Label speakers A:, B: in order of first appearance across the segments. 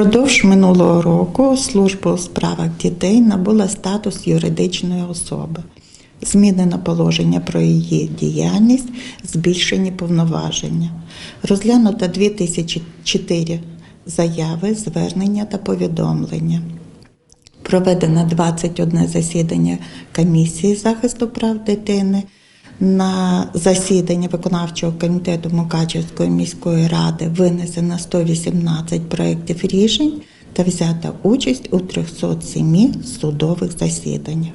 A: Впродовж минулого року служба у справах дітей набула статус юридичної особи. Змінено положення про її діяльність, збільшені повноваження. Розглянуто 2004 заяви, звернення та повідомлення. Проведено 21 засідання комісії захисту прав дитини. На засідання виконавчого комітету Мукачівської міської ради винесено 118 проєктів рішень та взята участь у 307 судових засіданнях.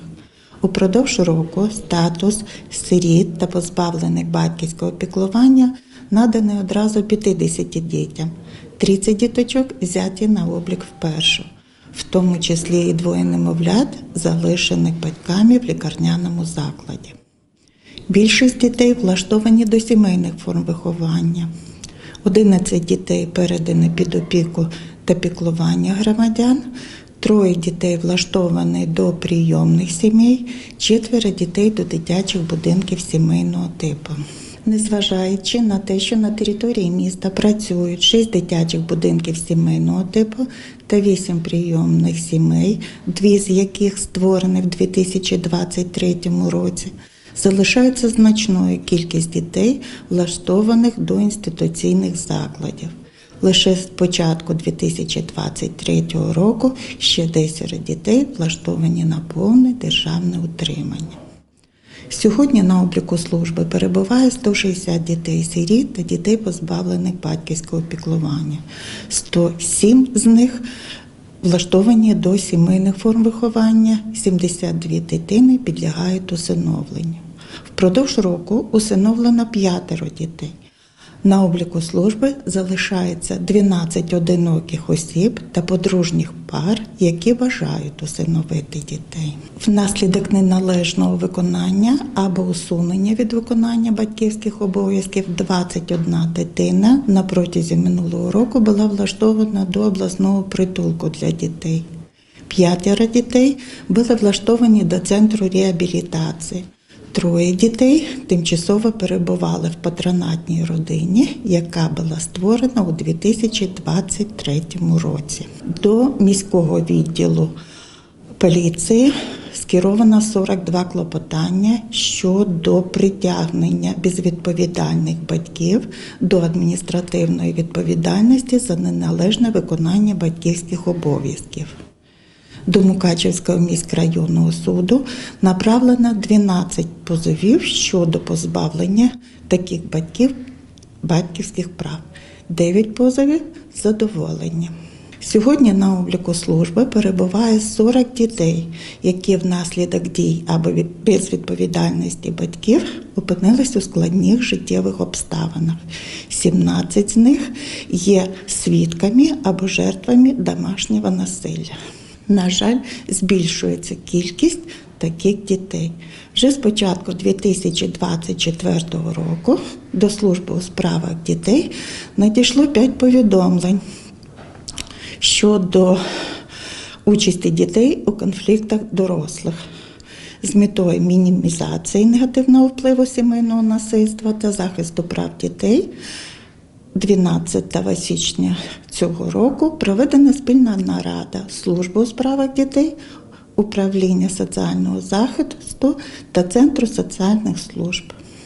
A: Упродовж року статус сиріт та позбавлених батьківського піклування наданий одразу 50 дітям. 30 діточок взяті на облік вперше, в тому числі і двоє немовлят, залишених батьками в лікарняному закладі. Більшість дітей влаштовані до сімейних форм виховання. 11 дітей передані під опіку та піклування громадян, троє дітей влаштовані до прийомних сімей, четверо дітей до дитячих будинків сімейного типу. Незважаючи на те, що на території міста працюють 6 дитячих будинків сімейного типу та 8 прийомних сімей, дві з яких створені в 2023 році, залишається значною кількість дітей, влаштованих до інституційних закладів. Лише з початку 2023 року ще 10 дітей влаштовані на повне державне утримання. Сьогодні на обліку служби перебуває 160 дітей-сиріт та дітей, позбавлених батьківського піклування. 107 з них влаштовані до сімейних форм виховання, 72 дитини підлягають усиновленню. Впродовж року усиновлено п'ятеро дітей. На обліку служби залишається 12 одиноких осіб та подружніх пар, які бажають усиновити дітей. Внаслідок неналежного виконання або усунення від виконання батьківських обов'язків 21 дитина на протязі минулого року була влаштована до обласного притулку для дітей. П'ятеро дітей були влаштовані до центру реабілітації. Троє дітей тимчасово перебували в патронатній родині, яка була створена у 2023 році. До міського відділу поліції скеровано 42 клопотання щодо притягнення безвідповідальних батьків до адміністративної відповідальності за неналежне виконання батьківських обов'язків. До Мукачівського міськрайонного суду направлено 12 позовів щодо позбавлення таких батьків батьківських прав. 9 позовів задоволені. Сьогодні на обліку служби перебуває 40 дітей, які внаслідок дій або безвідповідальності батьків опинились у складних життєвих обставинах. 17 з них є свідками або жертвами домашнього насилля. На жаль, збільшується кількість таких дітей. Вже з початку 2024 року до служби у справах дітей надійшло 5 повідомлень щодо участі дітей у конфліктах дорослих. З метою мінімізації негативного впливу сімейного насильства та захисту прав дітей 12 січня цього року проведена спільна нарада служби у справах дітей, управління соціального захисту та Центру соціальних служб.